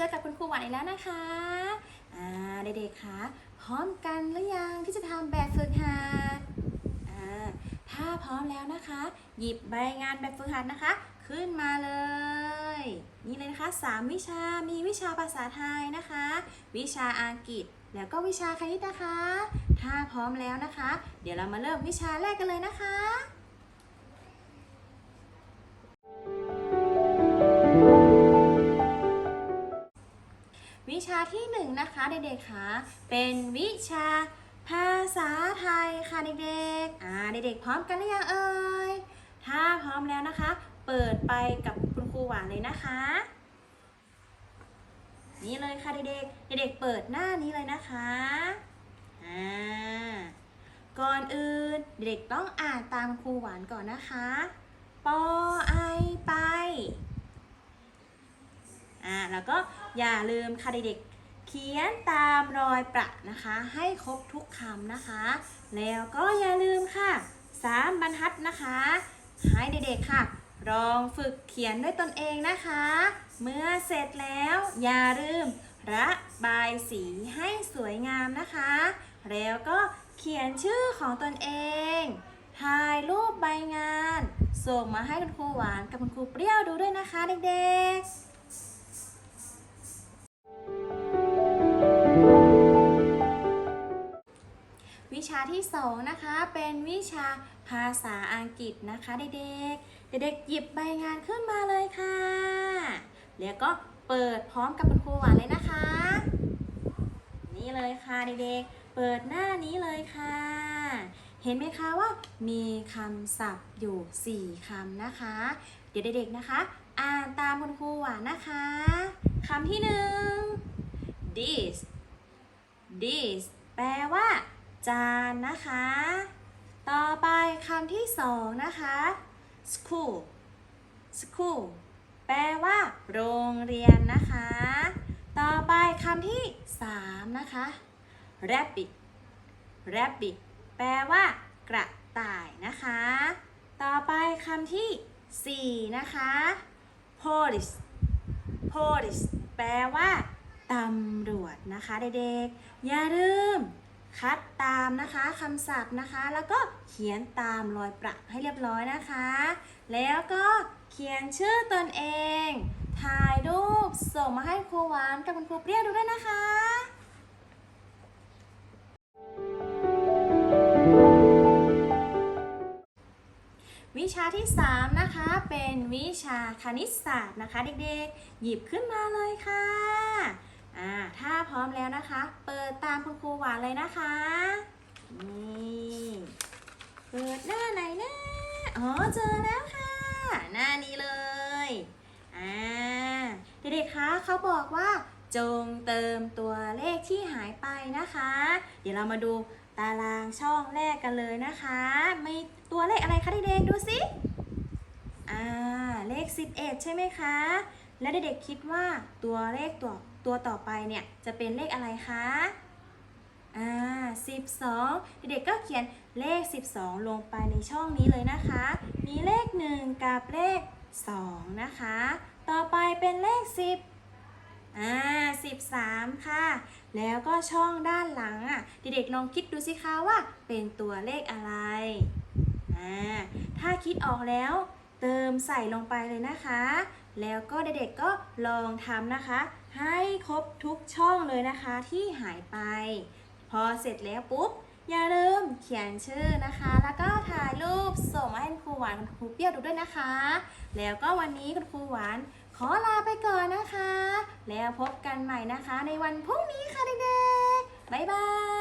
จอกับคุณครูหวานอีกแล้วนะคะอ่าเด็กๆคะพร้อมกันหรือยังที่จะทำแบบฝึกหัดอ่าถ้าพร้อมแล้วนะคะ หยิบใบงานแบบฝึกหัดนะคะ ขึ้นมาเลย นี่เลยนะคะสามวิชามีวิชาภาษาไทยนะคะ วิชาอังกฤษแล้วก็วิชาคณิตนะคะ ถ้าพร้อมแล้วนะคะ เดี๋ยวเรามาเริ่มวิชาแรกกันเลยนะคะาที่หนึ่งนะคะเด็กๆคะเป็นวิชาภาษาไทยค่ะเด็กๆอ่าเด็กๆพร้อมกันหรือยังเอ่ยถ้าพร้อมแล้วนะคะ เปิดไปกับคุณครูหวานเลยนะคะ นี่เลยค่ะเด็กๆเด็กๆเปิดหน้านี้เลยนะคะอ่าก่อนอื่นเด็กต้องอ่านตามครูหวานก่อนนะคะปอไอไป อ่าแล้วก็อย่าลืมค่ะเด็กๆเขียนตามรอยประนะคะ ให้ครบทุกคำนะคะ แล้วก็อย่าลืมค่ะสามบรรทัดนะคะให้เด็กๆค่ะลองฝึกเขียนด้วยตนเองนะคะ เมื่อเสร็จแล้วอย่าลืมระบายสีให้สวยงามนะคะ แล้วก็เขียนชื่อของตนเอง ถ่ายรูปใบงาน ส่งมาให้คุณครูหวานกับคุณครูเปรี้ยวดูด้วยนะคะเด็กๆ ที่สองนะคะเป็นวิชาภาษาอังกฤษนะคะเด็กๆ เด็กๆหยิบใบงานขึ้นมาเลยค่ะ แล้วก็เปิดพร้อมกับคุณครูหวานเลยนะคะ นี่เลยค่ะเด็กๆ เปิดหน้านี้เลยค่ะ เห็นไหมคะว่ามีคำศัพท์อยู่ 4คำนะคะ เดี๋ยวเด็กๆนะคะ อ่านตามคุณครูหวานนะคะคำที่หนึ่ง this this แปลว่า จานนะคะ ต่อไปคำที่สองนะคะ school school แปลว่า โรงเรียนนะคะ ต่อไปคำที่สามนะคะ rabbit rabbit แปลว่า กระต่ายนะคะ ต่อไปคำที่สี่นะคะ police police แปลว่าตำรวจนะคะเด็กๆ อย่าลืม คัดตามนะคะคำศัพท์นะคะ แล้วก็เขียนตามรอยประให้เรียบร้อยนะคะ แล้วก็เขียนชื่อตนเอง ถ่ายรูปส่งมาให้ครูหวานกับคุณครูเปรี้ยวดูด้วยนะคะวิชาที่ 3 นะคะ เป็นวิชาคณิตศาสตร์นะคะ เด็กๆ หยิบขึ้นมาเลยค่ะ อ่าถ้าพร้อมแล้วนะคะ เปิดตามคุณครูหวานเลยนะคะนี่เปิดหน้าไหนนะอ๋อเจอแล้วค่ะ หน้านี้เลยอ่าเด็กๆคะเขาบอกว่า จงเติมตัวเลขที่หายไปนะคะ เดี๋ยวเรามาดูตารางช่องแรกกันเลยนะคะมีตัวเลขอะไรคะเด็กๆดูสิอ่าเลข 11 ใช่ไหมคะ และเด็กๆคิดว่าตัวเลขตัว ตัวต่อไปเนี่ยจะเป็นเลขอะไรคะอ่า12เด็กๆก็เขียนเลข 12 ลงไปในช่องนี้เลยนะคะ มีเลข 1 กับเลข 2 นะคะ ต่อไปเป็นเลข 10อ่า13 ค่ะ แล้วก็ช่องด้านหลังอะเด็กๆลองคิดดูสิคะว่าเป็นตัวเลขอะไรอ่าถ้าคิดออกแล้วเติมใส่ลงไปเลยนะคะ แล้วก็เด็กๆก็ลองทำนะคะ ให้ครบทุกช่องเลยนะคะที่หายไป พอเสร็จแล้วปุ๊บ อย่าลืมเขียนชื่อนะคะ แล้วก็ถ่ายรูปส่งมาให้ครูหวานครูเปรี้ยวดูด้วยนะคะ แล้วก็วันนี้คุณครูหวานขอลาไปก่อนนะคะ แล้วพบกันใหม่นะคะ ในวันพรุ่งนี้ค่ะเด็กๆบ๊ายบาย